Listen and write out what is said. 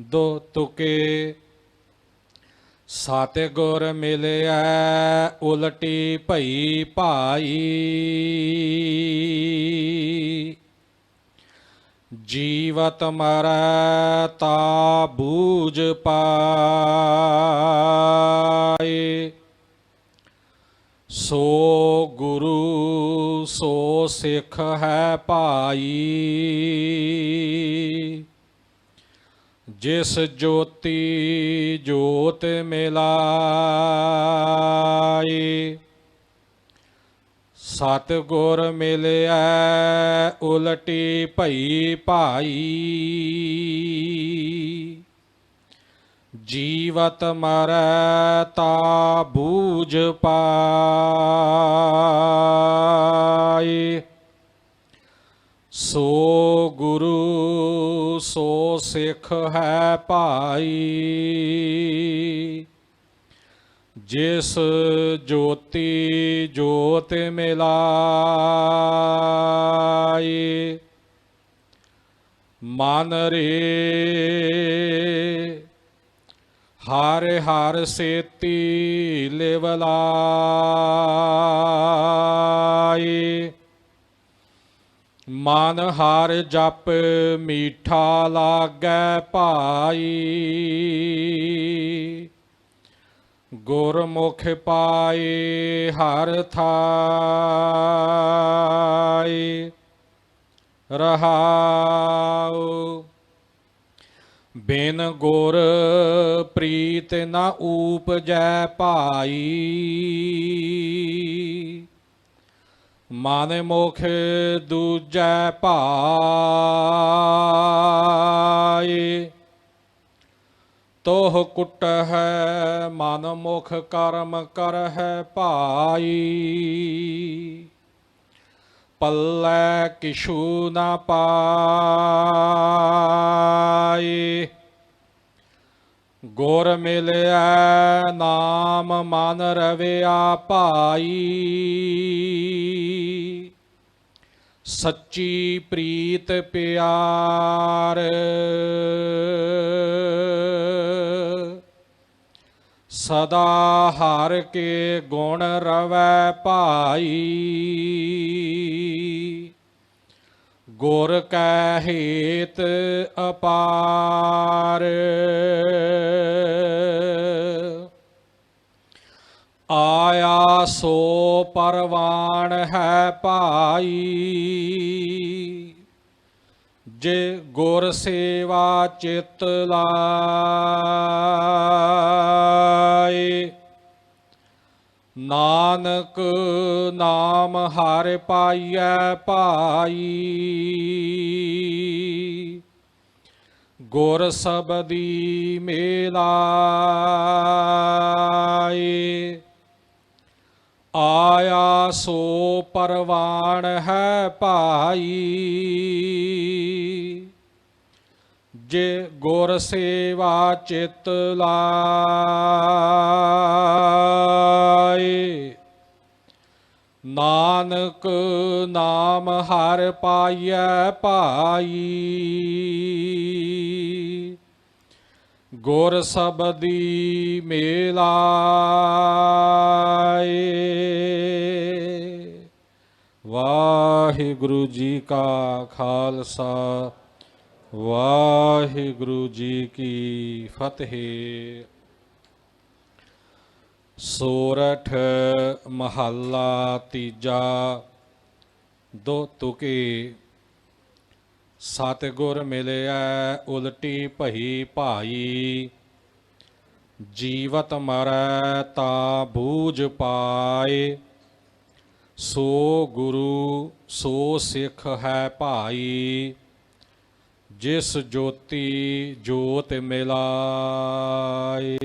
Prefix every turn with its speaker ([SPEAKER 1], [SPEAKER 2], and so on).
[SPEAKER 1] ਦੋ ਤੁਕੇ। ਸਾਤੇ ਗੁਰ ਮਿਲਿਆ ਉਲਟੀ ਭਈ ਭਾਈ। ਜੀਵਤ ਮਰੈ ਤਾ ਬੂਝ ਪਾਏ। ਸੋ ਗੁਰੂ, ਸੋ ਸਿੱਖ ਹੈ ਭਾਈ। ਜਿਸ ਜੋਤੀ ਜੋਤ ਮਿਲਾਈ ਸਤ ਗੁਰ ਮਿਲਿਆ ਉਲਟੀ ਭਈ ਭਾਈ। ਜੀਵਤ ਮਰੈ ਤਾ ਬੂਝ ਪਾਈ। ਸੋ ਗੁਰੂ ਸੋ ਸਿੱਖ ਹੈ ਭਾਈ। ਜਿਸ ਜੋਤੀ ਜੋਤ ਮਿਲਾਈ ਮਨ ਰੇ ਹਰ ਹਰ ਸੇਤੀ ਲਿਵਲਾਈ ਮਨ ਹਾਰ ਜਪ ਮੀਠਾ ਲਾਗੈ ਭਾਈ। ਗੁਰਮੁਖ ਪਾਏ ਹਰ ਥਾਈ। ਰਹਾਉ। ਬਿਨ ਗੁਰ ਪ੍ਰੀਤ ਨ ਊਪਜੈ ਭਾਈ। ਮਨ ਮੁਖ ਦੂਜੈ ਭਾਈ ਤੋਹ ਕੁੱਟ ਹੈ ਮਨ ਮੁਖ ਕਰਮ ਕਰ ਹੈ ਭਾਈ ਪੱਲੇ ਕਿਛੂ ਨਾ ਪਾਈ। ਗੁਰ ਮਿਲਿਆ ਨਾਮ ਮਨ ਰਵਿਆ ਭਾਈ ਸੱਚੀ ਪ੍ਰੀਤ ਪਿਆਰ। ਸਦਾ ਹਰ ਕੇ ਗੁਣ ਰਵੈ ਭਾਈ। ਗੁਰ ਕੈ ਹੇਤ ਅਪਾਰ। ਆਇਆ ਸੋ ਪਰਵਾਨ ਹੈ ਭਾਈ ਜੇ ਗੁਰ ਸੇਵਾ ਚਿਤ ਲਾਏ। ਨਾਨਕ ਨਾਮ ਹਰਿ ਪਾਈਐ ਭਾਈ। ਗੁਰ ਸਬਦੀ ਮੇਲਾਏ। ਆਇਆ ਸੋ ਪਰਵਾਨ ਹੈ ਭਾਈ। ਜੇ ਗੁਰ ਸੇਵਾ ਚਿਤ ਲਾਏ, ਨਾਨਕ ਨਾਮ ਹਰ ਪਾਈਐ ਭਾਈ। ਗੁਰ ਸਬਦੀ ਮੇਲਾਏ, ਵਾਹਿਗੁਰੂ ਜੀ ਕਾ ਖਾਲਸਾ। ਵਾਹਿਗੁਰੂ ਜੀ ਕੀ ਫਤਿਹ। ਸੋਰਠ ਮਹੱਲਾ ਤੀਜਾ, ਦੋ ਤੁਕੇ। ਸਤਿਗੁਰ ਮਿਲਿਆ ਉਲਟੀ ਭਈ ਭਾਈ। ਜੀਵਤ ਮਰੈ ਤਾ ਬੂਝ ਪਾਏ। ਸੋ ਗੁਰੂ, ਸੋ ਸਿੱਖ ਹੈ ਭਾਈ। ਜਿਸ ਜੋਤੀ ਜੋਤ ਮਿਲਾਏ।